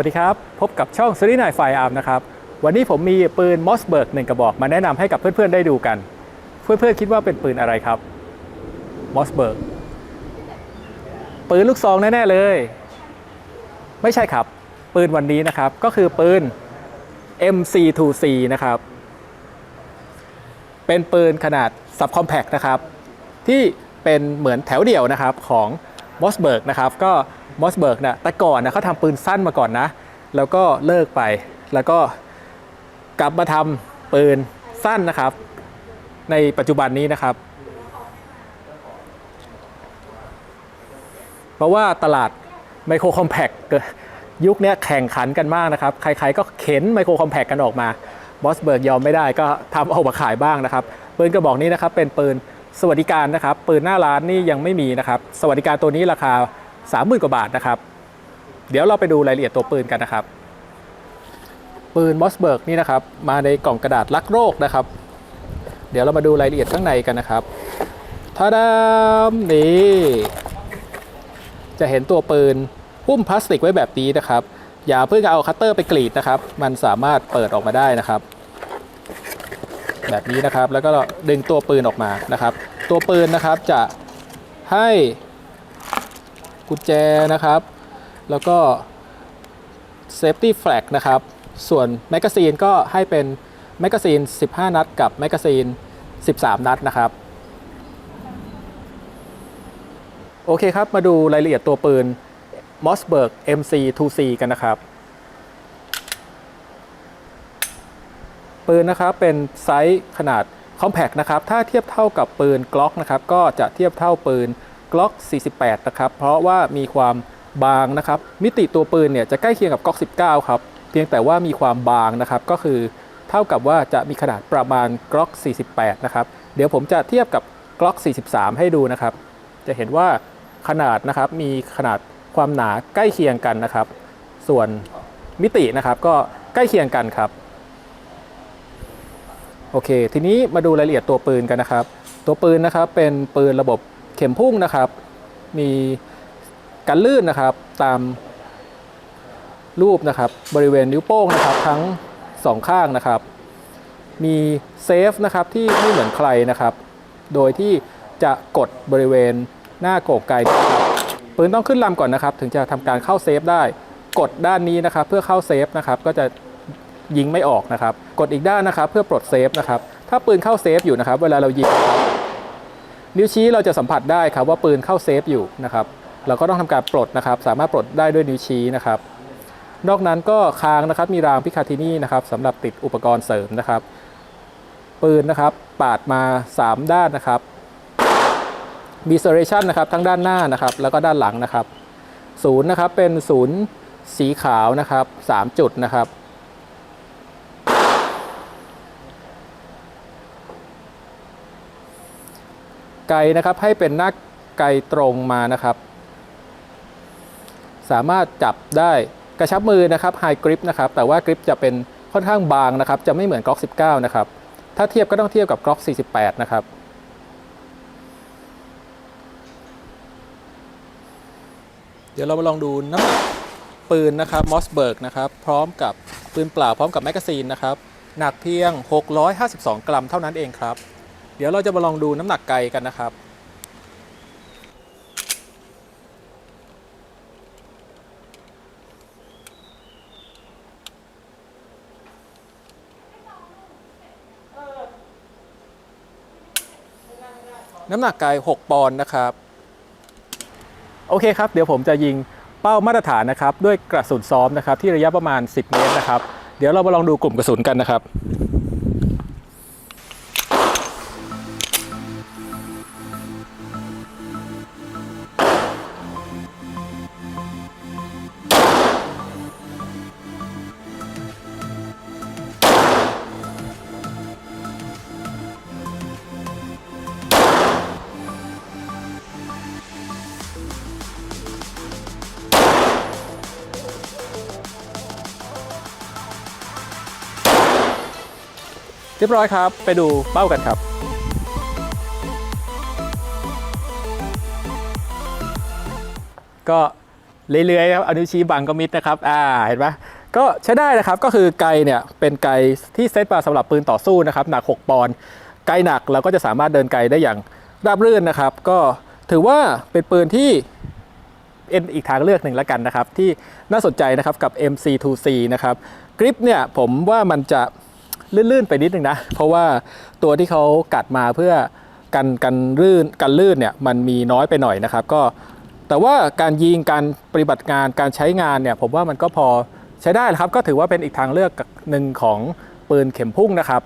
วัสดีครับ พบกับช่องซีรีส์นายไฟอาร์มนะครับ วันนี้ผมมีปืนมอสเบิร์กหนึ่งกระบอกมาแนะนำให้กับเพื่อนๆได้ดูกัน เพื่อนๆคิดว่าเป็นปืนอะไรครับมอสเบิร์กปืนลูกซองแน่ๆเลย ไม่ใช่ครับ ปืนวันนี้นะครับก็คือปืน MC2C นะครับ เป็นปืนขนาด subcompact นะครับ ที่เป็นเหมือนแถวเดี่ยวนะครับของ มอสเบิร์กนะครับก็มอสเบิร์กเนะแต่ก่อนนะเขาทำปืนสั้นมาก่อนนะ แล้วก็เลิกไปแล้วก็กลับมาทำปืนสั้นนะครับ ในปัจจุบันนี้นะครับ เพราะว่าตลาดไมโครคอมแพคยุคนี้แข่งขันกันมากนะครับ ใครๆก็เข็นไมโครคอมแพคกันออกมาบอสเบิร์กยอมไม่ได้ก็ทำเอามาขายบ้างนะครับ ปืนกระบอกนี้นะครับเป็นปืน สวัสดิการนะครับปืนหน้าร้านนี่ยังไม่มีนะครับสวัสดิการตัวนี้ราคา 30,000กว่าบาทนะครับ เดี๋ยวเราไปดูรายละเอียดตัวปืนกันนะครับ ปืนมอสเบิร์กนี่นะครับมาในกล่องกระดาษลักโรคนะครับ เดี๋ยวเรามาดูรายละเอียดข้างในกันนะครับทาดามนี่จะเห็นตัวปืนหุ้มพลาสติกไว้แบบนี้นะครับ อย่าเพิ่งเอาคัตเตอร์ไปกรีดนะครับ มันสามารถเปิดออกมาได้นะครับ แบบนี้นะครับ แล้วก็ดึงตัวปืนออกมานะครับ ตัวปืนนะครับจะให้กุญแจนะครับ แล้วก็เซฟตี้แฟลกนะครับ ส่วนแมกกาซีนก็ให้เป็นแมกกาซีน 15 นัด กับแมกกาซีน 13 นัดนะครับโอเคครับ มาดูรายละเอียดตัวปืน Mossberg MC2C กันนะครับ ปืนนะครับเป็นไซส์ขนาด Compact นะครับถ้าเทียบเท่ากับปืน Glock นะครับก็จะเทียบเท่าปืน Glock 48 นะครับเพราะว่ามีความบางนะครับมิติตัวปืนเนี่ยจะใกล้เคียงกับ Glock 19 ครับเพียงแต่ว่ามีความบางนะครับก็คือเท่ากับว่าจะมีขนาดประมาณ Glock 48 นะครับเดี๋ยวผมจะเทียบกับ Glock 43 ให้ดูนะครับ จะเห็นว่าขนาดนะครับมีขนาดความหนาใกล้เคียงกันนะครับ ส่วนมิตินะครับก็ใกล้เคียงกันครับ โอเค ทีนี้มาดูรายละเอียดตัวปืนกันนะครับ ตัวปืนนะครับเป็นปืนระบบเข็มพุ่งนะครับ มีกันลื่นนะครับตามรูปนะครับบริเวณนิ้วโป้งนะครับทั้งสองข้างนะครับ มีเซฟนะครับที่ไม่เหมือนใครนะครับ โดยที่จะกดบริเวณหน้าโกกไกนะครับปืนต้องขึ้นลำก่อนนะครับ ถึงจะทำการเข้าเซฟได้ กดด้านนี้นะครับ เพื่อเข้าเซฟนะครับ ก็จะ ยิงไม่ออกนะครับ กดอีกด้านนะครับเพื่อปลดเซฟนะครับ ถ้าปืนเข้าเซฟอยู่นะครับ เวลาเรายิง นิ้วชี้เราจะสัมผัสได้ครับว่าปืนเข้าเซฟอยู่นะครับ เราก็ต้องทำการปลดนะครับ สามารถปลดได้ด้วยนิ้วชี้นะครับ นอกนั้นก็คางนะครับมีรางพิคาทินี่นะครับสำหรับติดอุปกรณ์เสริมนะครับ ปืนนะครับปาดมา 3 ด้านนะครับมีเซอร์เรชันนะครับทั้งด้านหน้านะครับ แล้วก็ด้านหลังนะครับศูนย์นะครับเป็นศูนย์สีขาวนะครับ 3 จุดนะครับ ไกนะครับ ให้เป็นหน้าไกตรงมานะครับ สามารถจับได้กระชับมือนะครับไฮกริปนะครับ แต่ว่ากริปจะเป็นค่อนข้างบางนะครับ จะไม่เหมือนกล็อก19 นะครับ ถ้าเทียบก็ต้องเทียบกับกล็อก48 นะครับเดี๋ยวเรามาลองดูน้ำหนักปืนนะครับมอสเบิร์กนะครับพร้อมกับปืนเปล่าพร้อมกับแมกกาซีนนะครับ หนักเพียง 652 กรัมเท่านั้นเองครับ เดี๋ยวเราจะมาลองดูน้ำหนักไกกันนะครับน้ำหนักไก6ปอนด์นะครับ โอเคครับ เดี๋ยวผมจะยิงเป้ามาตรฐานนะครับ ด้วยกระสุนซ้อมนะครับ ที่ระยะประมาณ 10 เมตรนะครับ เดี๋ยวเรามาลองดูกลุ่มกระสุนกันนะครับ เรียบร้อยครับ ไปดูเป้ากันครับก็เรื่อยๆครับอนิ้วชี้บังก็มิดนะครับ อ่า เห็นไหมก็ใช้ได้นะครับ ก็คือไกเนี่ยเป็นไกที่เซตมาสำหรับปืนต่อสู้นะครับ หนัก 6 ปอนด์ ไกหนักเราก็จะสามารถเดินไกได้อย่างราบรื่นนะครับ ก็ถือว่าเป็นปืนที่เป็นอีกทางเลือกหนึ่งแล้วกันนะครับ ที่น่าสนใจนะครับกับ MC2C นะครับ กริปเนี่ยผมว่ามันจะ ลื่นๆไปนิดนึงนะ เพราะว่าตัวที่เขากัดมาเพื่อกันกันลื่นกันลื่นเนี่ยมันมีน้อยไปหน่อยนะครับ ก็แต่ว่าการยิงการปฏิบัติงานการใช้งานเนี่ยผมว่ามันก็พอใช้ได้ครับ ก็ถือว่าเป็นอีกทางเลือกหนึ่งของปืนเข็มพุ่งนะครับ